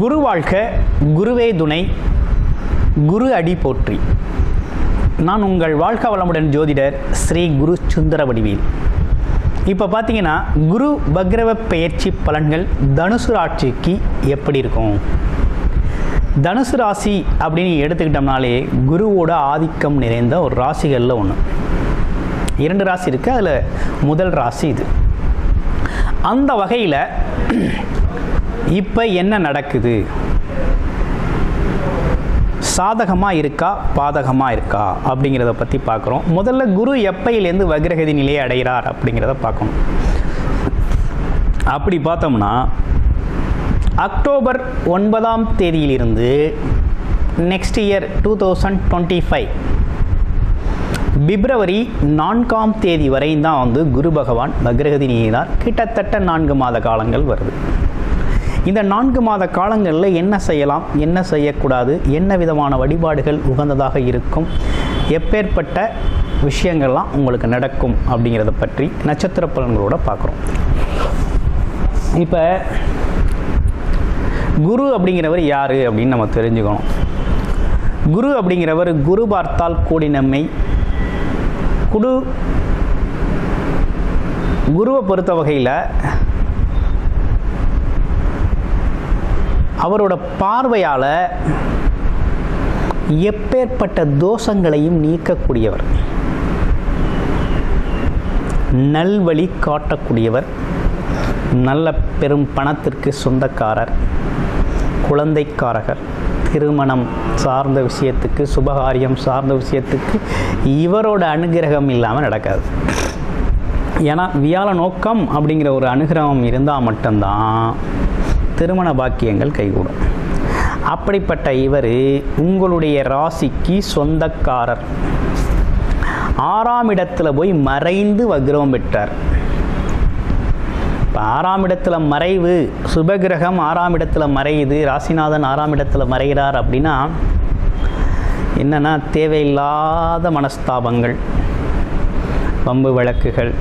குரு வாழ்க குருவே துணை குரு அடி போற்றி. நான் உங்கள் வாழ்க வளமுடன் ஜோதிடர் ஸ்ரீ குரு சுந்தர வடிவேல். இப்போ பார்த்தீங்கன்னா குரு பக்ரவ பெயர்ச்சி பலன்கள் தனுசு ராட்சிக்கு எப்படி இருக்கும்? தனுசு ராசி அப்படின்னு எடுத்துக்கிட்டோம்னாலே குருவோட ஆதிக்கம் நிறைந்த ஒரு ராசிகளில் ஒன்று இரண்டு ராசி இருக்குது அதில் முதல் ராசி இது. அந்த வகையில் இப்போ என்ன நடக்குது? சாதகமாக இருக்கா? பாதகமாக இருக்கா? அப்படிங்கிறத பற்றி பார்க்குறோம். முதல்ல குரு எப்பையிலேருந்து வக்ரகதி நிலையை அடைகிறார் அப்படிங்கிறத பார்க்கணும். அப்படி பார்த்தோம்னா அக்டோபர் ஒன்பதாம் தேதியிலிருந்து next year two thousand twenty five February நான்காம் தேதி வரை தான் வந்து குரு பகவான் பக்ரகதி நீதார் கிட்டத்தட்ட நான்கு மாத காலங்கள் வருது. இந்த நான்கு மாத காலங்களில் என்ன செய்யலாம் என்ன செய்யக்கூடாது என்ன விதமான வழிபாடுகள் உகந்ததாக இருக்கும் எப்பேற்பட்ட விஷயங்கள்லாம் உங்களுக்கு நடக்கும் அப்படிங்கிறத பற்றி நட்சத்திர பலன்களோட பார்க்குறோம். இப்போ குரு அப்படிங்கிறவர் யார் அப்படின்னு நம்ம தெரிஞ்சுக்கணும். குரு அப்படிங்கிறவர் குரு பார்த்தால் கூடி நம்மை குடு குருவை பொறுத்த வகையில் அவரோட பார்வையால் எப்பேற்பட்ட தோஷங்களையும் நீக்கக்கூடியவர். நல்வழி காட்டக்கூடியவர். நல்ல பெரும் பணத்திற்கு சொந்தக்காரர். குழந்தைக்காரகர். திருமணம் சார்ந்த விஷயத்துக்கு சுபகாரியம் சார்ந்த விஷயத்துக்கு இவரோட அனுகிரகம் இல்லாமல் நடக்காது. ஏன்னா வியாழ நோக்கம் அப்படிங்கிற ஒரு அனுகிரகம் இருந்தால் மட்டும்தான் திருமண பாக்கியங்கள் கைகூடும். அப்படிப்பட்ட இவர் உங்களுடைய ராசிக்கு சொந்தக்காரர். ஆறாம் இடத்துல போய் மறைந்து வக்ரம் பெற்றார். இப்போ ஆறாம் இடத்துல மறைவு சுபகிரகம் ஆறாம் இடத்துல மறையுது ராசிநாதன் ஆறாம் இடத்துல மறைகிறார் அப்படின்னா என்னென்னா தேவையில்லாத மனஸ்தாபங்கள் பம்பு வழக்குகள்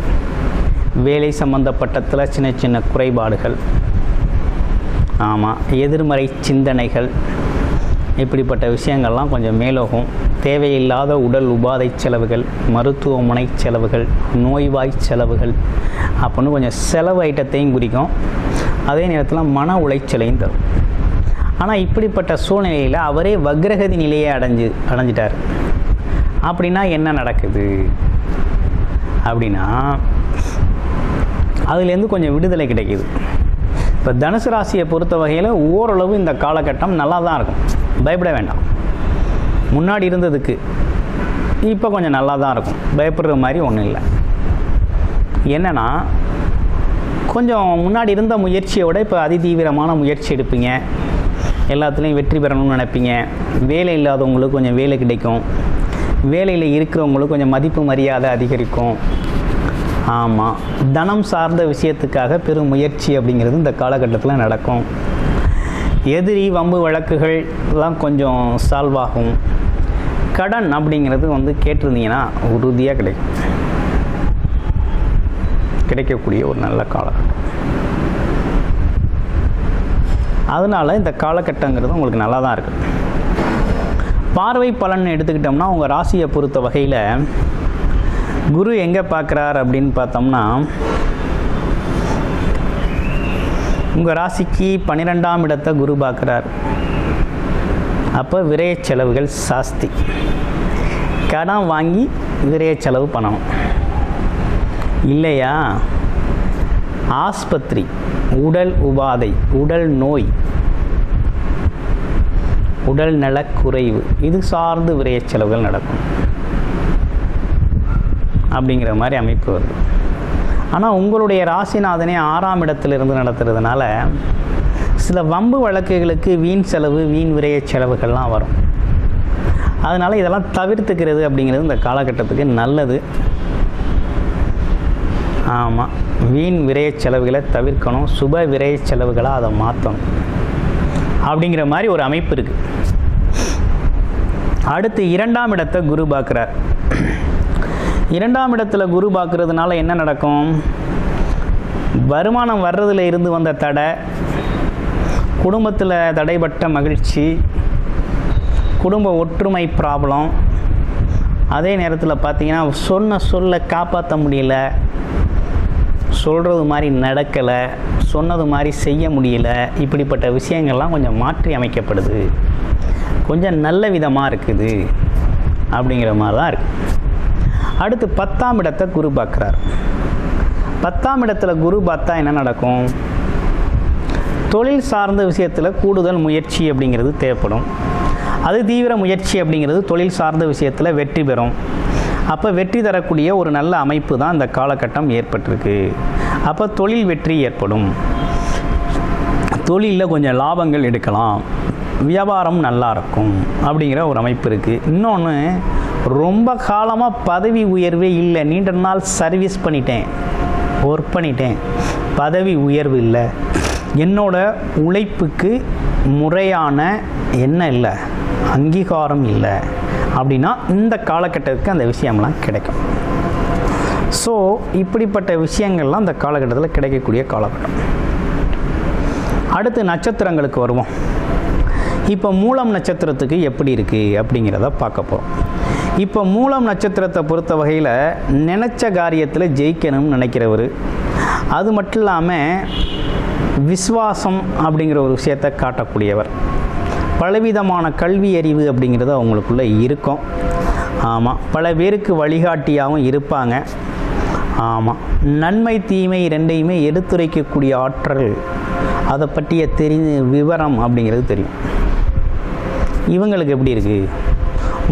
வேலை சம்பந்தப்பட்டத்தில் சின்ன சின்ன குறைபாடுகள் ஆமாம் எதிர்மறை சிந்தனைகள் இப்படிப்பட்ட விஷயங்கள்லாம் கொஞ்சம் மேலோகும். தேவையில்லாத உடல் உபாதை செலவுகள் மருத்துவமனை செலவுகள் நோய்வாய் செலவுகள் அப்படின்னு கொஞ்சம் செலவு ஐட்டத்தையும் குறிக்கும் அதே நேரத்தில் மன உளைச்சலையும் தரும். ஆனால் இப்படிப்பட்ட சூழ்நிலையில் அவரே வக்ரகதி நிலையை அடைஞ்சு அடைஞ்சிட்டார். அப்படின்னா என்ன நடக்குது? அப்படின்னா அதுலேருந்து கொஞ்சம் விடுதலை கிடைக்குது. இப்போ தனுசு ராசியை பொறுத்த வகையில் ஓரளவு இந்த காலகட்டம் நல்லா தான் இருக்கும். பயப்பட வேண்டாம். முன்னாடி இருந்ததுக்கு இப்போ கொஞ்சம் நல்லா தான் இருக்கும். பயப்படுற மாதிரி ஒன்றும் இல்லை. என்னென்னா கொஞ்சம் முன்னாடி இருந்த முயற்சியை விட இப்போ அதிதீவிரமான முயற்சி எடுப்பீங்க. எல்லாத்துலேயும் வெற்றி பெறணும்னு நினைப்பீங்க. வேலை இல்லாதவங்களுக்கு கொஞ்சம் வேலை கிடைக்கும். வேலையில் இருக்கிறவங்களுக்கு கொஞ்சம் மதிப்பு மரியாதை அதிகரிக்கும். ஆமாம் தனம் சார்ந்த விஷயத்துக்காக பெரும் முயற்சி அப்படிங்கிறது இந்த காலகட்டத்தில் நடக்கும். எதிரி வம்பு வழக்குகள் எல்லாம் கொஞ்சம் சால்வ் ஆகும். கடன் அப்படிங்கிறது வந்து கேட்டிருந்தீங்கன்னா உறுதியாக கிடைக்கும். கிடைக்கக்கூடிய ஒரு நல்ல காலகட்டம். அதனால் இந்த காலகட்டங்கிறது உங்களுக்கு நல்லா தான் இருக்குது பார்வை பலன் எடுத்துக்கிட்டோம்னா உங்கள் ராசியை பொறுத்த வகையில் குரு எங்கே பார்க்குறார் அப்படின்னு பார்த்தோம்னா உங்கள் ராசிக்கு பன்னிரெண்டாம் இடத்தை குரு பார்க்குறார். அப்போ விரைய செலவுகள் சாஸ்தி. கடன் வாங்கி விரைய செலவு பண்ணணும். இல்லையா? ஆஸ்பத்திரி உடல் உபாதை உடல் நோய் உடல் நலக்குறைவு இது சார்ந்து விரைய செலவுகள் நடக்கும். அப்படிங்கிற மாதிரி அமைப்பு வருது. ஆனால் உங்களுடைய ராசிநாதனே ஆறாம் இடத்திலிருந்து நடத்துறதுனால சில வம்பு வழக்குகளுக்கு வீண் செலவு வீண் விரைய செலவுகள்லாம் வரும். அதனால் இதெல்லாம் தவிர்த்துக்கிறது அப்படிங்கிறது இந்த காலகட்டத்துக்கு நல்லது. ஆமாம் வீண் விரைய செலவுகளை தவிர்க்கணும் சுப விரைய செலவுகளாக அதை மாற்றணும் அப்படிங்கிற மாதிரி ஒரு அமைப்பு இருக்குது அடுத்து இரண்டாம் இடத்தை குரு பார்க்குறார். இரண்டாம் இடத்துல குரு பார்க்கறதுனால என்ன நடக்கும்? வருமானம் வர்றதுல இருந்து வந்த தடை குடும்பத்தில் தடைப்பட்ட மகிழ்ச்சி குடும்ப ஒற்றுமை ப்ராப்ளம் அதே நேரத்தில் பார்த்தீங்கன்னா சொன்ன சொல்ல காப்பாற்ற முடியல. சொல்கிறது மாதிரி நடக்கலை. சொன்னது மாதிரி செய்ய முடியல. இப்படிப்பட்ட விஷயங்கள்லாம் கொஞ்சம் மாற்றி அமைக்கப்படுது. கொஞ்சம் நல்ல விதமாக இருக்குது. அப்படிங்கிற மாதிரி தான் இருக்குது அடுத்து பத்தாம் இடத்தை குரு பார்க்குறார். பத்தாம் இடத்துல குரு பார்த்தா என்ன நடக்கும்? தொழில் சார்ந்த விஷயத்தில் கூடுதல் முயற்சி அப்படிங்கிறது தேவைப்படும். அது தீவிர முயற்சி அப்படிங்கிறது தொழில் சார்ந்த விஷயத்தில் வெற்றி பெறும். அப்போ வெற்றி தரக்கூடிய ஒரு நல்ல அமைப்பு தான் இந்த காலகட்டம் ஏற்பட்டிருக்கு. அப்போ தொழில் வெற்றி ஏற்படும். தொழிலில் கொஞ்சம் லாபங்கள் எடுக்கலாம். வியாபாரம் நல்லா இருக்கும் அப்படிங்கிற ஒரு அமைப்பு இருக்குது இன்னொன்று ரொம்ப காலமாக பதவி உயர்வே இல்லை. நீண்ட நாள் சர்வீஸ் பண்ணிட்டேன். ஒர்க் பண்ணிட்டேன். பதவி உயர்வு இல்லை. என்னோட உழைப்புக்கு முறையான என்ன இல்லை. அங்கீகாரம் இல்லை. அப்படின்னா இந்த காலகட்டத்துக்கு அந்த விஷயம்லாம் கிடைக்கும். ஸோ இப்படிப்பட்ட விஷயங்கள்லாம் அந்த காலகட்டத்தில் கிடைக்கக்கூடிய காலகட்டம். அடுத்து நட்சத்திரங்களுக்கு வருவோம். இப்போ மூலம் நட்சத்திரத்துக்கு எப்படி இருக்குது அப்படிங்கிறத பார்க்க போகிறோம் இப்போ மூலம் நட்சத்திரத்தை பொறுத்த வகையில் நினச்ச காரியத்தில் ஜெயிக்கணும்னு நினைக்கிறவர். அது மட்டும் இல்லாமல் விஸ்வாசம் அப்படிங்கிற ஒரு விஷயத்தை காட்டக்கூடியவர். பலவிதமான கல்வி அறிவு அப்படிங்கிறது அவங்களுக்குள்ளே இருக்கும். ஆமாம் பல பேருக்கு வழிகாட்டியாகவும் இருப்பாங்க. ஆமாம் நன்மை தீமை ரெண்டையுமே எடுத்துரைக்கக்கூடிய ஆற்றல் அதை பற்றிய தெரி விவரம் அப்படிங்கிறது தெரியும். இவங்களுக்கு எப்படி இருக்குது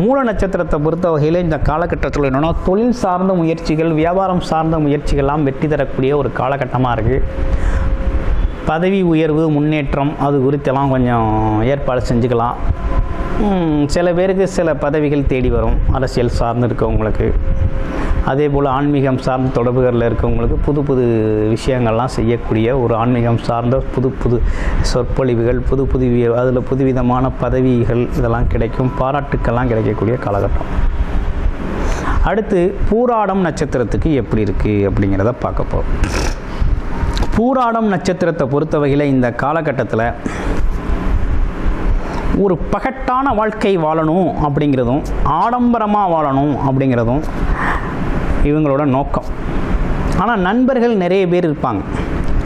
மூல நட்சத்திரத்தை பொறுத்த வகையில் இந்த காலகட்டத்தில் என்னென்னா தொழில் சார்ந்த முயற்சிகள் வியாபாரம் சார்ந்த முயற்சிகள்லாம் வெற்றி தரக்கூடிய ஒரு காலகட்டமாக இருக்குது பதவி உயர்வு முன்னேற்றம் அது குறித்தெல்லாம் கொஞ்சம் ஏற்பாடு செஞ்சுக்கலாம். சில பேருக்கு சில பதவிகள் தேடி வரும் அரசியல் சார்ந்து இருக்கவங்களுக்கு. அதே போல் ஆன்மீகம் சார்ந்த தொடர்புகளில் இருக்கவங்களுக்கு புது புது விஷயங்கள்லாம் செய்யக்கூடிய ஒரு ஆன்மீகம் சார்ந்த புது புது சொற்பொழிவுகள் புது புது அதில் புதுவிதமான பதவிகள் இதெல்லாம் கிடைக்கும் பாராட்டுக்கெல்லாம் கிடைக்கக்கூடிய காலகட்டம். அடுத்து பூராடம் நட்சத்திரத்துக்கு எப்படி இருக்குது அப்படிங்கிறத பார்க்க போகிறோம் பூராடம் நட்சத்திரத்தை பொறுத்தவகையில் இந்த காலகட்டத்தில் ஒரு பகட்டான வாழ்க்கை வாழணும் அப்படிங்கிறதும் ஆடம்பரமாக வாழணும் அப்படிங்கிறதும் இவங்களோட நோக்கம். ஆனால் நண்பர்கள் நிறைய பேர் இருப்பாங்க.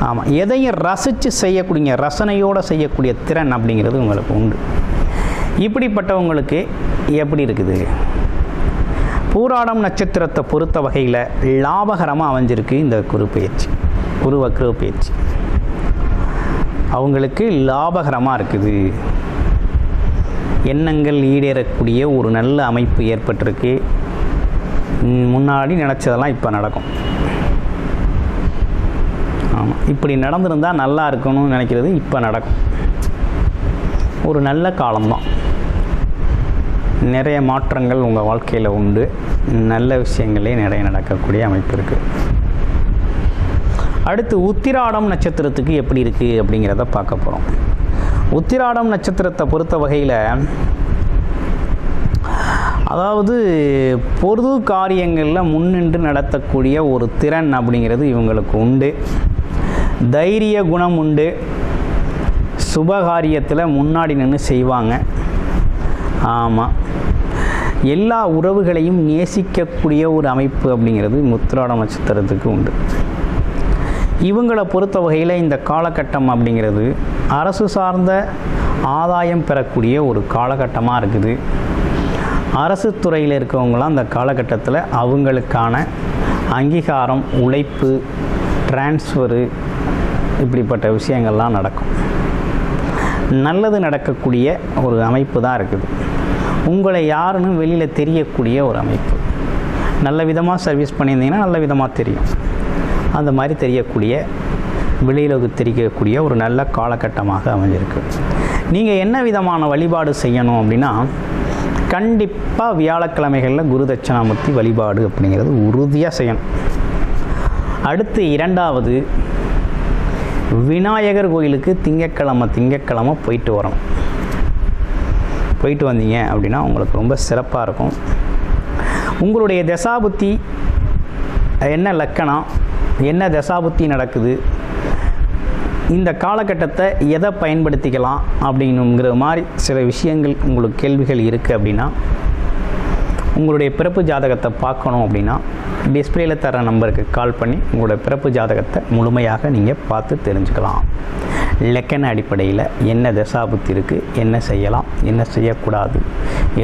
ஆமாம் எதையும் ரசித்து செய்யக்கூடிய ரசனையோடு செய்யக்கூடிய திறன் அப்படிங்கிறது உங்களுக்கு உண்டு. இப்படிப்பட்டவங்களுக்கு எப்படி இருக்குது? பூராடம் நட்சத்திரத்தை பொறுத்த வகையில் லாபகரமாக அமைஞ்சிருக்கு இந்த குரு பயிற்சி குரு வக்ர பயிற்சி. அவங்களுக்கு லாபகரமாக இருக்குது. எண்ணங்கள் ஈடேறக்கூடிய ஒரு நல்ல அமைப்பு ஏற்பட்டிருக்கு. முன்னாடி நினச்சதெல்லாம் இப்போ நடக்கும். ஆமாம் இப்படி நடந்திருந்தால் நல்லா இருக்கணும்னு நினைக்கிறது இப்போ நடக்கும். ஒரு நல்ல காலம்தான். நிறைய மாற்றங்கள் உங்கள் வாழ்க்கையில் உண்டு. நல்ல விஷயங்களே நிறைய நடக்கக்கூடிய அமைப்பு இருக்குது அடுத்து உத்திராடம் நட்சத்திரத்துக்கு எப்படி இருக்குது அப்படிங்கிறத பார்க்க போகிறோம் உத்திராடம் நட்சத்திரத்தை பொறுத்த வகையில் அதாவது பொது காரியங்களில் முன்னின்று நடத்தக்கூடிய ஒரு திறன் அப்படிங்கிறது இவங்களுக்கு உண்டு. தைரிய குணம் உண்டு. சுபகாரியத்தில் முன்னாடி நின்று செய்வாங்க. ஆமாம் எல்லா உறவுகளையும் நேசிக்கக்கூடிய ஒரு அமைப்பு அப்படிங்கிறது முத்திராட நட்சத்திரத்துக்கு உண்டு. இவங்களை பொறுத்த வகையில் இந்த காலகட்டம் அப்படிங்கிறது அரசு சார்ந்த ஆதாயம் பெறக்கூடிய ஒரு காலகட்டமாக இருக்குது. அரசு துறையில் இருக்கவங்களாம் அந்த காலகட்டத்தில் அவங்களுக்கான அங்கீகாரம் உழைப்பு டிரான்ஸ்ஃபரு இப்படிப்பட்ட விஷயங்கள்லாம் நடக்கும். நல்லது நடக்கக்கூடிய ஒரு அமைப்பு தான் இருக்குது. உங்களை யாருன்னு வெளியில் தெரியக்கூடிய ஒரு அமைப்பு. நல்ல விதமாக சர்வீஸ் பண்ணியிருந்தீங்கன்னா நல்ல விதமாக தெரியும். அந்த மாதிரி தெரியக்கூடிய வெளியில் தெரியக்கூடிய ஒரு நல்ல காலகட்டமாக அமைஞ்சிருக்கு. நீங்கள் என்ன விதமான வழிபாடு செய்யணும் அப்படின்னா கண்டிப்பாக வியாழக்கிழமைகளில் குரு தட்சிணாமூர்த்தி வழிபாடு அப்படிங்கிறது உறுதியாக செய்யணும். அடுத்து இரண்டாவது விநாயகர் கோயிலுக்கு திங்கக்கிழமை திங்கக்கிழமை போயிட்டு வரணும் போயிட்டு வந்தீங்க அப்படின்னா உங்களுக்கு ரொம்ப சிறப்பாக இருக்கும். உங்களுடைய தசாபுத்தி என்ன லக்கணம் என்ன தசாபுத்தி நடக்குது இந்த காலகட்டத்தை எதை பயன்படுத்திக்கலாம் அப்படிங்கிற மாதிரி சில விஷயங்கள் உங்களுக்கு கேள்விகள் இருக்குது அப்படின்னா உங்களுடைய பிறப்பு ஜாதகத்தை பார்க்கணும் அப்படின்னா டிஸ்பிளேல தர நம்பருக்கு கால் பண்ணி உங்களுடைய பிறப்பு ஜாதகத்தை முழுமையாக நீங்கள் பார்த்து தெரிஞ்சுக்கலாம். லெக்கன் அடிப்படையில் என்ன தசாபுத்தி இருக்குது என்ன செய்யலாம் என்ன செய்யக்கூடாது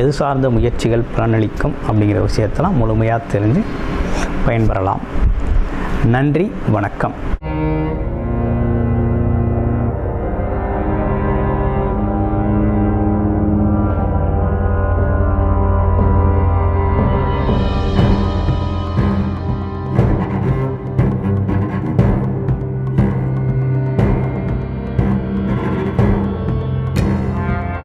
எது சார்ந்த முயற்சிகள் பலனளிக்கும் அப்படிங்கிற விஷயத்தெல்லாம் முழுமையாக தெரிஞ்சு பயன்பெறலாம். நன்றி வணக்கம்.